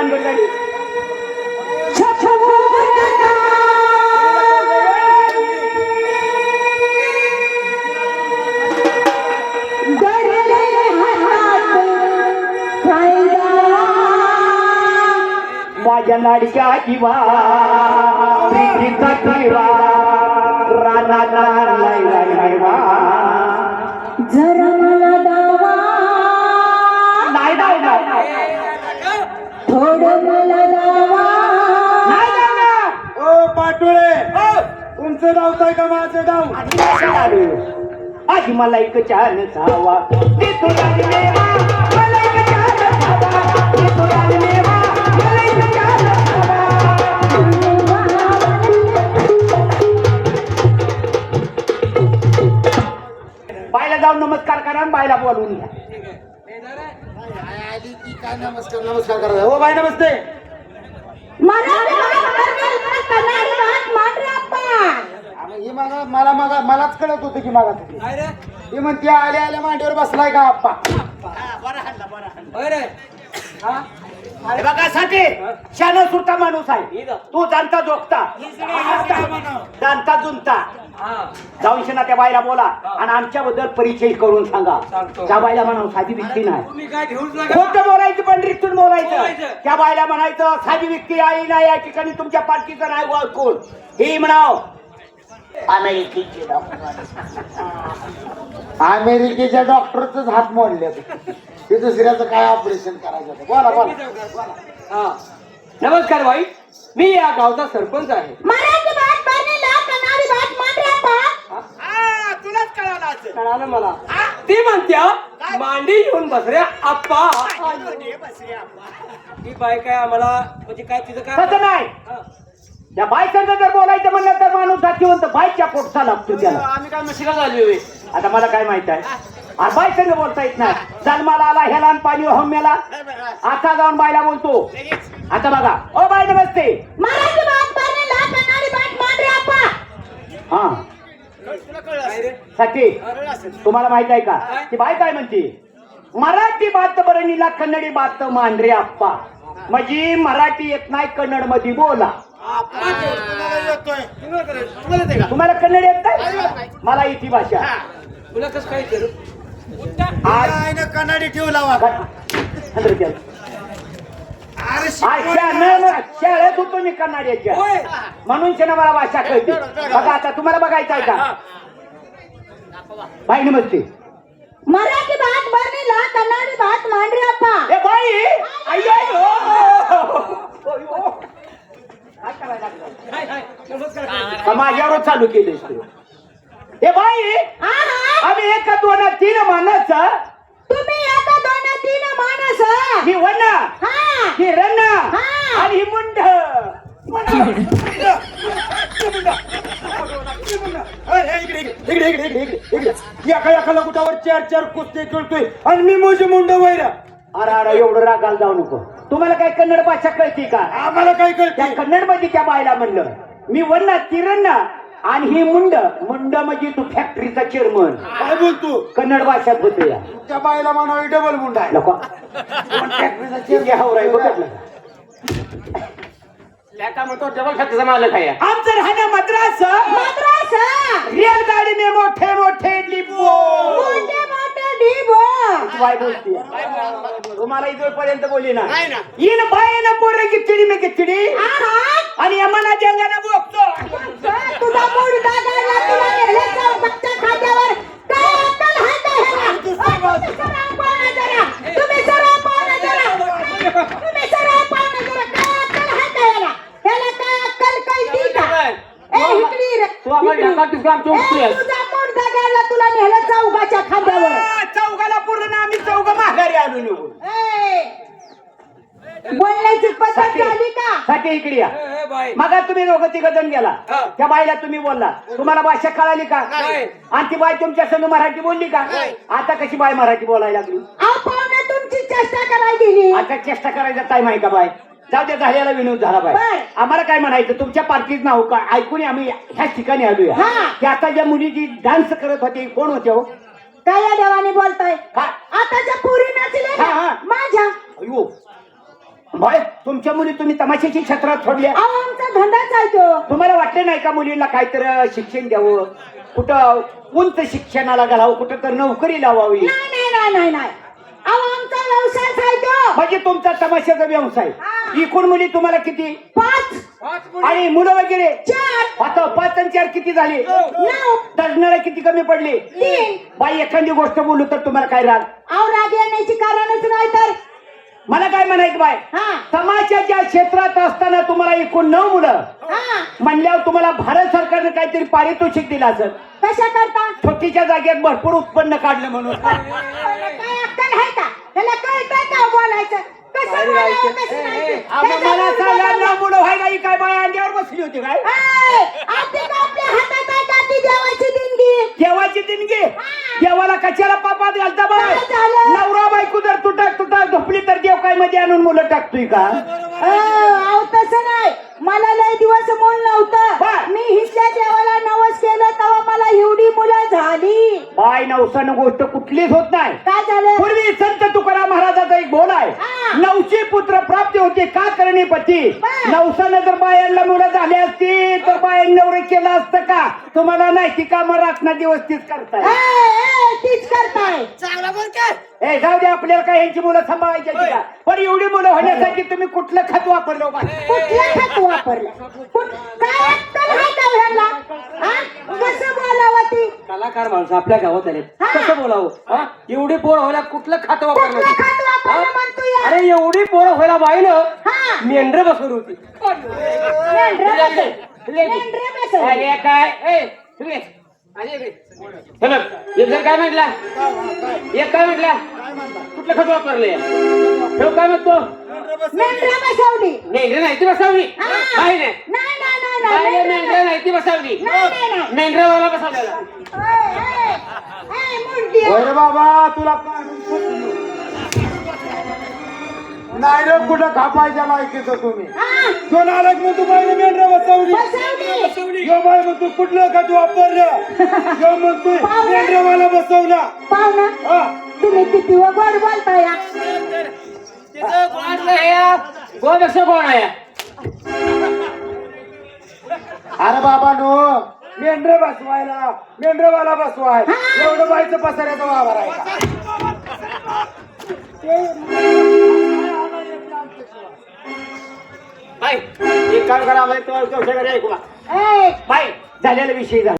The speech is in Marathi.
भानगड झाली माझ्या लाडक्या किंवा प्रीतीचा काय का माझं आधी कशाला आलो? आधी मला एक छान जावा ते तुला देवा मला एक छान जावा ते तुला देवा मला एक छान जावा बायला जाऊन नमस्कार करा आणि बायला बोलवून घ्या. आली की काय नमस्कार नमस्कार करा हो बाय नमस्ते मराठी मांडरे ही मला मागा मलाच कळत होतं की मागा ही म्हणते आल्या आल्या मांडीवर बसलाय का आप्पा? हे बघा साठी शान सुरता माणूस आहे. तू जाणता जोगता जाणता जुनता जाऊन शेना त्या बाईला बोला आणि आमच्याबद्दल परिचय करून सांगा. त्या बाईला म्हणावं साधी व्यक्ती नाही. तुम्ही काय खोटं बोलायचं पण रिक्तून बोलायचं. बोलायचं. त्या बाईला म्हणायचं साधी व्यक्ती आई नाही या ठिकाणी तुमच्या पार्टीचं नाही ओळखून. हे म्हणाव अमेरिकेची अमेरिकेच्या डॉक्टरच हात मोडले ते दुसऱ्याचं काय ऑपरेशन करायचं होतं. बोला बोला. हा. नमस्कार भाई. मी या गावचा सरपंच आहे. तुलाच कळालं असेल. कळालं मला. ती म्हणत्या मांडी येऊन बसऱ्या आप्पा. ही बाय काय आम्हाला म्हणजे काय तिचं काय? नाही. त्या बायसंग जर बोलायचं म्हणलं तर माणूस साथीवंत बाईच्या पोटचा लागतो त्याला. आम्ही काय नशिका झाली आता मला काय माहीत आहे? अरे बाय संग बोलता येत नाही. जन्माला आला ह्याला आणि पाणी वाहून मेला. आता जाऊन बायला बोलतो. आता बघा. ओ बाय नमस्ते. हा. साठी तुम्हाला माहीत आहे का? ती बाय काय म्हणते? मराठी बात बरणीला कन्नडी बात मांढरे आप्पा. म्हणजे मराठी येत नाही कन्नडमध्ये बोला. तुम्हाला कन्नड येत नाही मला इथे भाषा तुला कसं काय करू आज कन्नडी ठेवला शा- शाळेत होतो मी कन्नड्याच्या होय म्हणून शना मला भाषा कळते बघा आता तुम्हाला बघायचं आहे का बाई नमस्ते मराठी भात बनेला कन्नडी भात मांडरे अप्पा ए बाई अय्यो, अय्यो. का माझ्यावर चालू केले ए बाई! आम्ही एका दोन तीन माणस. तुम्ही एका दोन तीन माणस. ही वन हा. ही रन हा. आणि ही मुंड. एका कुठावर चार चार कुस्ते खेळतोय. आणि मी मोठे मुंड वैरा. अरे अरे एवढं रागाला जाऊ नको. तुम्हाला काय कन्नड भाषा कळते का? आम्हाला काय त्या कळते? कन्नडमध्ये त्या बायला म्हणलं मी वन्ना तिरण्णा आणि ही मुंड मुंड म्हणजे तू फॅक्टरीचा चेअरमन काय बोलतो? कन्नड भाषात होते या त्या बाईला म्हणावी डबल मुंड आहे. नको. फॅक्टरीचा म्हणतो डबल खात्याचा मालक आहे. आमचं राहणं मद्रास. मद्रास! रेल गाडी में मोठे मोठे ढिबो बाय बोलते तुम्हाला इथपर्यंत बोलली ना इन बाय ना पोरे किचडी में किचडी आणि यमना जंगाने बोलतो तुझा मूड दादाला तुला नेलं चौकाच्या खांद्यावर काय अक्कल आहे का ह्याला? तुम्ही सरळ पाहणं जरा. तुम्ही सरळ पाहणं जरा. तुम्ही सरळ पाहणं जरा. काय अक्कल आहे का ह्याला? ह्याला काय अक्कल कळती का? ए, इकडे रे. तू आम्हाला. तुझा मूड दादाला तुला नेलं चौकाच्या खांद्यावर आलो निघून बोलण्याची पद्धत झाली का? साठी इकडे या. ए, ए, बाई. मग तुम्ही दोघं तिघ जण गेला. त्या बाईला तुम्ही बोलला. तुम्हाला भाषा कळाली का. आणि ती बाई तुमच्या संग मराठी बोलली का? आता कशी बाई मराठी बोलायला लागली? तुमची चेष्टा करायला दिली आता चेष्टा करायचा टाइम आहे का बाय जाऊ दे झालेला विनोद झाला बाय. आम्हाला काय म्हणायचं? तुमच्या पार्टीत नाव का? ऐकून आम्ही ह्याच ठिकाणी आलोय. हा. की आता ज्या मुली जी डान्स करत होती कोण होते हो? काय या देवाने बोलताय. काय आताच्या पुरी हा. माझ्या. अयो. बाय तुम मुली तुम्ही तमाशाची क्षेत्रात सोडल्या. अहो आमचा धंदा चालतो तुम्हाला वाटलं नाही का मुलींना काहीतरी शिक्षण द्यावं? कुठं उंच शिक्षणाला घालावं कुठं तर नोकरी लावावी? नाही नाही नाही नाही. आमचा व्यवसाय चालतो म्हणजे तुमचा तमाशाचा व्यवसाय. हा. एकूण मुली तुम्हाला किती? पाच. आणि मुलं वगैरे? चार. आता पाच आणि चार किती झाले? नऊ. दर्शनाला किती कमी पडले? तीन. बाई एखादी गोष्ट बोलू तर तुम्हाला काय राग? अहो राग येण्याची कारणच नाही तर? मला काय म्हणायचं बाय हा. समाजाच्या क्षेत्रात असताना तुम्हाला एकूण नऊ मुलं. हा. म्हणल्यावर तुम्हाला भारत सरकारनं काहीतरी पारितोषिक दिलं असेल. कशा करता छोटीच्या जागेत भरपूर उत्पन्न काढलं म्हणून. काय अक्कल आहे का त्याला कळतंय का बोलायचं? कसं बोलावं कसं नाही मला सांगा मुलं व्हायला ही काय बाय अंड्यावर बसली होती काय? ऐ, आधी का आपल्या हातात आहे का ती देवाची देणगी. देवाची देणगी? देवाला कशाला पापात घालता बाय काय झालं? नवरा बायको जर तुटक तुटक झोपली तर देव काय मध्ये आणून मुलं टाकतोय का? अ, अहो तसं नाही. मला लय दिवस मूल. नव्हतं. मी हिसल्या देवाला नवस केलं तेव्हा मला एवढी मुलं झाली. बाय नवसानं गोष्ट कुठलीच होत नाही. काय झालं? पूर्वी संत तुकाराम महाराजाचा एक बोल आहे. नवशी पुत्र प्राप्ती होते का करणे पती. नवसानं जर बायांना मुलं झाली असती तर बायांनी नवरे केलं असतं का? तुम्हाला नाही ती कामं रात्र दिवस तीच करताय. तीच करताय ए जाऊ दे आपल्याला काय यांची मुलं सांभाळायची आहेत का पण एवढी मुलं होण्यासाठी तुम्ही कुठलं खत वापरलं हो बा? कुठलं खत वापरलं कुठ- काय अक्कल आहे का ह्यांना हा? कसं बोलावं ती कलाकार माणसं आपल्या गावात आले हा. कसं बोलावं हा? एवढी पोर व्हायला कुठलं खातं वापरलं कुठलं खत वापरलं म्हणतो या अरे एवढी पोर व्हायला बाईनं हा मेंढर बसवली होती मेंढरं बसेल. मेंढरं बसेल. अरे काय ए. हे एक जण काय म्हटला? एक काय म्हटला? कुठलं खत वापरले ठेव काय म्हणतो? मेंढरं बसवली. मेंढर नाही ती बसवली. हा. नाही नाही नाही नाही. मेंढर नाही. ती बसवली. नाही नाही नाही. मेंढरवाला बसवलेला. मुंडी. अरे बाबा तुला फुटलो. नाही रे कुठं खापायच्या लायकीचं तुम्ही? हा, दोन आलक मग तू बाईने मेंढरा बसवली? बसवली. यो बाई मग तू कुठलं का तू वापरलं यो मग तू मेंढरावाला बसवला. पाहुणा. हा. तुम्ही किती व गोड बोलताय हा? गोपेक्षा कोण आहे. अरे बाबा नो मेंढर बसवायला मेंढरवाला बसवाय. एवढं बाईचं पसाऱ्याचा वावर आहे बाई एक काम करा आम्हाला तो- ऐकू. बाई झालेला विषय झाला.